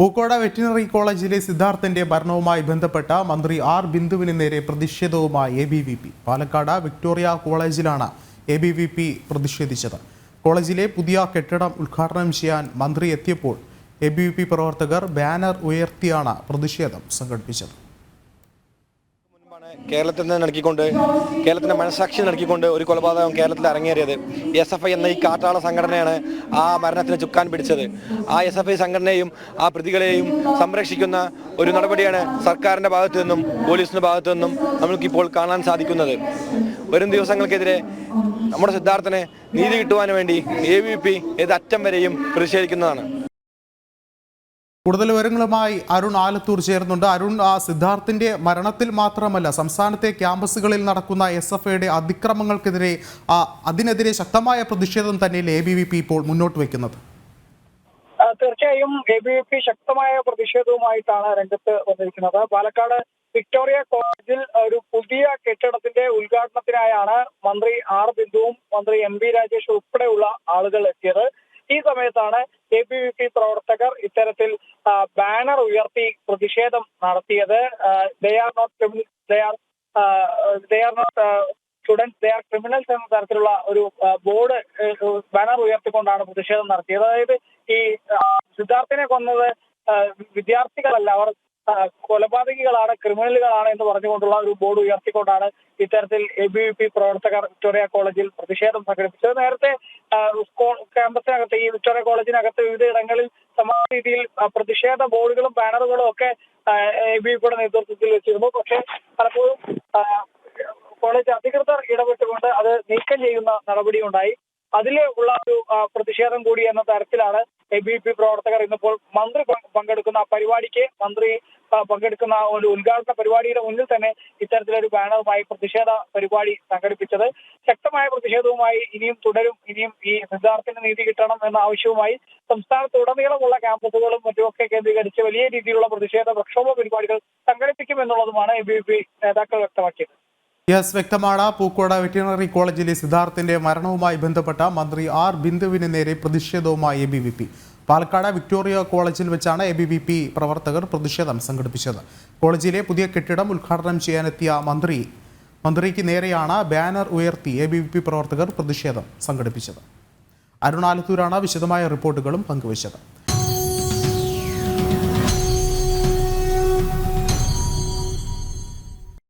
Pookode veterinary കോളേജിലെ സിദ്ധാർത്ഥന്റെ ഭരണവുമായി ബന്ധപ്പെട്ട മന്ത്രി ആർ ബിന്ദുവിന് നേരെ പ്രതിഷേധവുമായി A B V P Palakkad Victoria കോളേജിലാണ് എ ബി വി പി പ്രതിഷേധിച്ചത്. കോളേജിലെ പുതിയ കെട്ടിടം ഉദ്ഘാടനം ചെയ്യാൻ മന്ത്രി എത്തിയപ്പോൾ എ ബി വി പി പ്രവർത്തകർ ബാനർ ഉയർത്തിയാണ് പ്രതിഷേധം സംഘടിപ്പിച്ചത്. കേരളത്തിൽ നിന്ന് നടക്കിക്കൊണ്ട് കേരളത്തിന്റെ മനസാക്ഷി നടക്കിക്കൊണ്ട് ഒരു കൊലപാതകം കേരളത്തിൽ അരങ്ങേറിയത് എസ് എഫ് ഐ എന്ന ഈ കാട്ടാള സംഘടനയാണ് ആ മരണത്തിന് ചുക്കാൻ പിടിച്ചത്. ആ എസ് എഫ് ഐ സംഘടനയും ആ പ്രതികളെയും സംരക്ഷിക്കുന്ന ഒരു നടപടിയാണ് സർക്കാരിന്റെ ഭാഗത്തു നിന്നും പോലീസിന്റെ ഭാഗത്തു നിന്നും നമുക്കിപ്പോൾ കാണാൻ സാധിക്കുന്നത്. വരും ദിവസങ്ങൾക്കെതിരെ നമ്മുടെ സിദ്ധാർത്ഥന് നീതി കിട്ടുവാൻ വേണ്ടി എ വി പി ഏത് അറ്റം വരെയും പ്രതിഷേധിക്കുന്നതാണ്. കൂടുതൽ വിവരങ്ങളുമായി അരുൺ ആലത്തൂർ ചേർന്നുണ്ട് അരുൺ ആ സിദ്ധാർത്ഥിന്റെ മരണത്തിൽ മാത്രമല്ല സംസ്ഥാനത്തെ ക്യാമ്പസുകളിൽ നടക്കുന്ന എസ് എഫ് ഐയുടെ അതിക്രമങ്ങൾക്കെതിരെ അതിനെതിരെ ശക്തമായ പ്രതിഷേധം തന്നെയല്ലേ എ ബി വി പി ഇപ്പോൾ മുന്നോട്ട് വയ്ക്കുന്നത്? തീർച്ചയായും എ ബി വി പി ശക്തമായ പ്രതിഷേധവുമായിട്ടാണ് രംഗത്ത് വന്നിരിക്കുന്നത്. പാലക്കാട് വിക്ടോറിയ കോളേജിൽ ഒരു പുതിയ കെട്ടിടത്തിന്റെ ഉദ്ഘാടനത്തിനായാണ് മന്ത്രി ആർ ബിന്ദുവും മന്ത്രി എം ബി രാജേഷ് ഉൾപ്പെടെയുള്ള ആളുകൾ എത്തിയത്. ഈ സമയത്താണ് എ ബി വി പി പ്രവർത്തകർ ഇത്തരത്തിൽ ബാനർ ഉയർത്തി പ്രതിഷേധം നടത്തിയത് they are not they are they are not students they are criminals എന്ന തരത്തിലുള്ള ഒരു ബോർഡ് ബാനർ ഉയർത്തിക്കൊണ്ടാണ് പ്രതിഷേധം നടത്തിയത്. അതായത് ഈ സിദ്ധാർത്ഥിനെ കൊന്നത് വിദ്യാർത്ഥികളല്ല അവർ കൊലപാതകികളാണ് ക്രിമിനലുകളാണ് എന്ന് പറഞ്ഞുകൊണ്ടുള്ള ഒരു ബോർഡ് ഉയർത്തിക്കൊണ്ടാണ് ഇത്തരത്തിൽ എ ബി വി പി പ്രവർത്തകർ വിക്ടോറിയ കോളേജിൽ പ്രതിഷേധം സംഘടിപ്പിച്ചത്. നേരത്തെ ക്യാമ്പസിനകത്ത് ഈ വിക്ടോറിയ കോളേജിനകത്ത് വിവിധ ഇടങ്ങളിൽ സമാന രീതിയിൽ പ്രതിഷേധ ബോർഡുകളും ബാനറുകളും ഒക്കെ എ ബി വി പിയുടെ നേതൃത്വത്തിൽ വെച്ചിരുന്നു. പക്ഷേ പലപ്പോഴും കോളേജ് അധികൃതർ ഇടപെട്ടുകൊണ്ട് അത് നീക്കം ചെയ്യുന്ന നടപടി ഉണ്ടായി അതിൽ ഉള്ള ഒരു പ്രതിഷേധം കൂടി എന്ന തരത്തിലാണ് എ ബി പി പ്രവർത്തകർ ഇന്നിപ്പോൾ മന്ത്രി പങ്ക് പങ്കെടുക്കുന്ന പരിപാടിക്ക് മന്ത്രി പങ്കെടുക്കുന്ന ഒരു ഉദ്ഘാടന പരിപാടിയുടെ മുന്നിൽ തന്നെ ഇത്തരത്തിലൊരു ബാനറുമായി പ്രതിഷേധ പരിപാടി സംഘടിപ്പിച്ചത്. ശക്തമായ പ്രതിഷേധവുമായി ഇനിയും തുടരും. ഇനിയും ഈ സിദ്ധാർത്ഥിന് നീതി കിട്ടണം എന്ന ആവശ്യവുമായി സംസ്ഥാനത്തുടനീളമുള്ള ക്യാമ്പസുകളും മറ്റുമൊക്കെ കേന്ദ്രീകരിച്ച് വലിയ രീതിയിലുള്ള പ്രതിഷേധ പ്രക്ഷോഭ പരിപാടികൾ സംഘടിപ്പിക്കുമെന്നുള്ളതുമാണ് എ ബി പി നേതാക്കൾ വ്യക്തമാക്കിയത്. യെസ് വ്യക്തമാണ്. പൂക്കോട് വെറ്റിനറി കോളേജിലെ സിദ്ധാർത്ഥിന്റെ മരണവുമായി ബന്ധപ്പെട്ട മന്ത്രി ആർ. ബിന്ദുവിന് നേരെ പ്രതിഷേധവുമായി A B V P Palakkad Victoria കോളേജിൽ വെച്ചാണ് എ ബി വി പി പ്രവർത്തകർ പ്രതിഷേധം സംഘടിപ്പിച്ചത്. കോളേജിലെ പുതിയ കെട്ടിടം ഉദ്ഘാടനം ചെയ്യാനെത്തിയ മന്ത്രി മന്ത്രിക്ക് നേരെയാണ് ബാനർ ഉയർത്തി എ ബി വി പി പ്രവർത്തകർ പ്രതിഷേധം സംഘടിപ്പിച്ചത്. അരുണാലത്തൂരാണ് വിശദമായ റിപ്പോർട്ടുകളും പങ്കുവച്ചത്.